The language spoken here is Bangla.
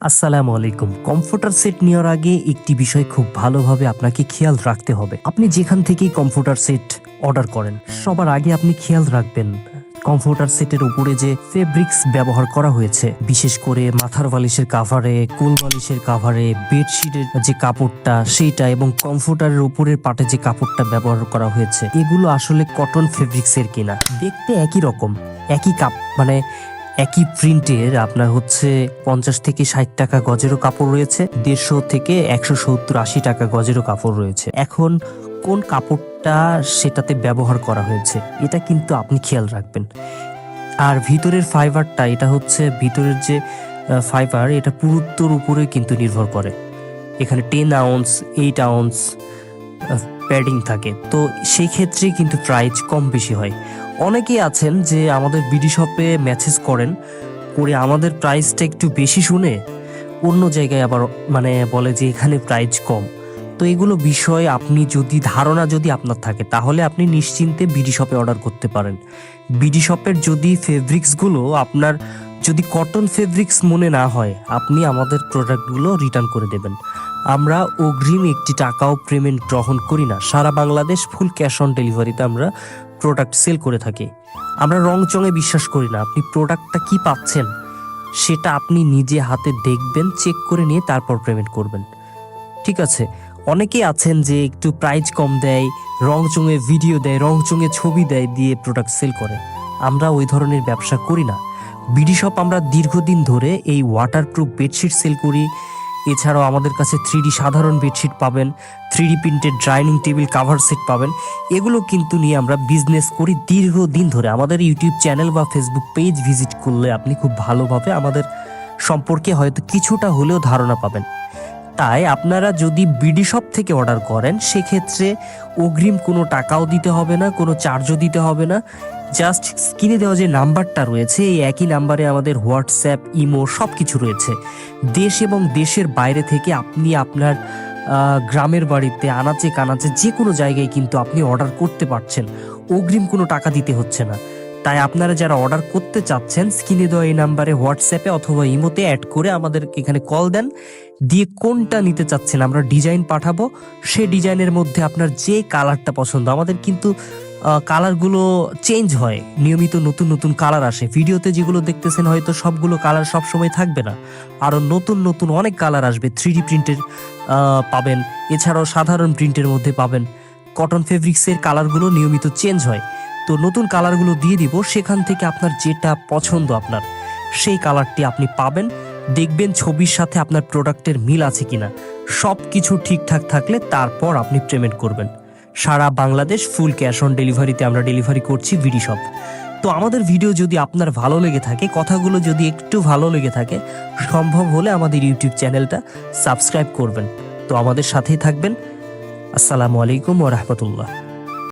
আসসালামু আলাইকুম। কম্পিউটার সেট নেওয়ার আগে একটি বিষয় খুব ভালোভাবে আপনাকে খেয়াল রাখতে হবে। আপনি যেখান থেকেই কম্পিউটার সেট অর্ডার করেন, সবার আগে আপনি খেয়াল রাখবেন কম্পিউটার সেটের উপরে যে ফেব্রিক্স ব্যবহার করা হয়েছে, বিশেষ করে মাথার বালিশের কাভারে কোল বালিশের কাভারে বেডশিটের যে কাপড়টা, সেইটা এবং কম্পিউটারের উপরের পাটে যে কাপড়টা ব্যবহার করা হয়েছে, এগুলো আসলে কটন ফেব্রিক্সের কিনা। দেখতে একই রকম, একই কাপ মানে একই প্রিন্টের আপনার হচ্ছে পঞ্চাশ থেকে ষাট টাকা গজেরও কাপড় রয়েছে, দেড়শো থেকে একশো সত্তর আশি টাকা গজেরও কাপড় রয়েছে। এখন কোন কাপড়টা সেটাতে ব্যবহার করা হয়েছে, এটা কিন্তু আপনি খেয়াল রাখবেন। আর ভিতরের ফাইবারটা, এটা হচ্ছে ভিতরের যে ফাইবার, এটা পুরুত্বর উপরে কিন্তু নির্ভর করে। এখানে ten ounce eight ounce padding থাকে। তো সেই ক্ষেত্রে কিন্তু প্রাইস কম বেশি হয়। অনেকেই আছেন যে আমাদের বিডি শপে মেসেজ করেন, করে আমাদের প্রাইসটা একটু বেশি শুনে অন্য জায়গায় আবার মানে বলে যে এখানে প্রাইস কম। তো এগুলো বিষয়ে আপনি যদি, ধারণা যদি আপনার থাকে, তাহলে আপনি নিশ্চিন্তে বিডি শপে অর্ডার করতে পারেন। বিডি শপের যদি ফেব্রিক্সগুলো আপনার যদি কটন ফেব্রিক্স মনে না হয়, আপনি আমাদের প্রোডাক্টগুলো রিটার্ন করে দেবেন। আমরা অগ্রিম একটি টাকাও পেমেন্ট গ্রহণ করি না। সারা বাংলাদেশ ফুল ক্যাশ অন ডেলিভারিতে আমরা প্রোডাক্ট সেল করে থাকি। আমরা রং চঙে বিশ্বাস করি না। আপনি প্রোডাক্টটা কি পাচ্ছেন, সেটা আপনি নিজে হাতে দেখবেন, চেক করে নিয়ে তারপর পেমেন্ট করবেন। ঠিক আছে, অনেকেই আছেন যে একটু প্রাইস কম দেয় রং চঙে ভিডিও দেয় রং চঙে ছবি দেয়, দিয়ে প্রোডাক্ট সেল করে। আমরা ওই ধরনের ব্যবসা করি না। বিডি শপ আমরা দীর্ঘদিন ধরে এই ওয়াটারপ্রুফ বেডশিট সেল করি। এছাড়াও আমাদের কাছে থ্রি সাধারণ বেডশিট পাবেন three printed dining table cover set পাবেন। এগুলো কিন্তু নিয়ে আমরা বিজনেস করি দীর্ঘদিন ধরে। আমাদের ইউটিউব চ্যানেল বা ফেসবুক পেজ ভিজিট করলে আপনি খুব ভালোভাবে আমাদের সম্পর্কে হয়তো কিছুটা হলেও ধারণা পাবেন। তাই আপনারা যদি বিডি শপ থেকে অর্ডার করেন, সেক্ষেত্রে অগ্রিম কোনো টাকাও দিতে হবে না, কোনো চার্জও দিতে হবে না। জাস্ট স্ক্রিনে দেওয়া যে নাম্বারটা রয়েছে, এই একই নাম্বারে আমাদের হোয়াটসঅ্যাপ, ইমো সব কিছু রয়েছে। দেশ এবং দেশের বাইরে থেকে আপনি আপনার গ্রামের বাড়িতে, আনাচে কানাচে যে কোনো জায়গায় কিন্তু আপনি অর্ডার করতে পারছেন। অগ্রিম কোনো টাকা দিতে হচ্ছে না। তাই আপনারা যারা অর্ডার করতে চাচ্ছেন, স্ক্রিনে দেওয়া এই নাম্বারে হোয়াটসঅ্যাপে অথবা ইমোতে অ্যাড করে আমাদের এখানে কল দেন। দিয়ে কোনটা নিতে চাচ্ছেন আমরা ডিজাইন পাঠাবো। সে ডিজাইনের মধ্যে আপনার যে কালারটা পছন্দ, আমাদের কিন্তু কালারগুলো চেঞ্জ হয়। নিয়মিত নতুন নতুন কালার আসে। ভিডিওতে যেগুলো দেখতেছেন হয়তো সবগুলো কালার সব সময় থাকবে না। আরও নতুন নতুন অনেক কালার আসবে। থ্রি ডি প্রিন্টের পাবেন। এছাড়াও সাধারণ প্রিন্টের মধ্যে পাবেন। কটন ফেব্রিক্সের কালারগুলো নিয়মিত চেঞ্জ হয়। তো নতুন কালারগুলো দিয়ে দিব। সেখান থেকে আপনার যেটা পছন্দ আপনার, সেই কালারটি আপনি পাবেন। দেখবেন ছবির সাথে আপনার প্রোডাক্টের মিল আছে কিনা। সব কিছু ঠিকঠাক থাকলে তারপর আপনি পেমেন্ট করবেন। সারা বাংলাদেশ ফুল ক্যাশ অন ডেলিভারিতে আমরা ডেলিভারি করছি ভিডি শপ তো আমাদের ভিডিও যদি আপনার ভালো লেগে থাকে, কথাগুলো যদি একটু ভালো লেগে থাকে, সম্ভব হলে আমাদের ইউটিউব চ্যানেলটা সাবস্ক্রাইব করবেন। তো আমাদের সাথেই থাকবেন। আসসালামু আলাইকুম ও রহমতুল্লাহ।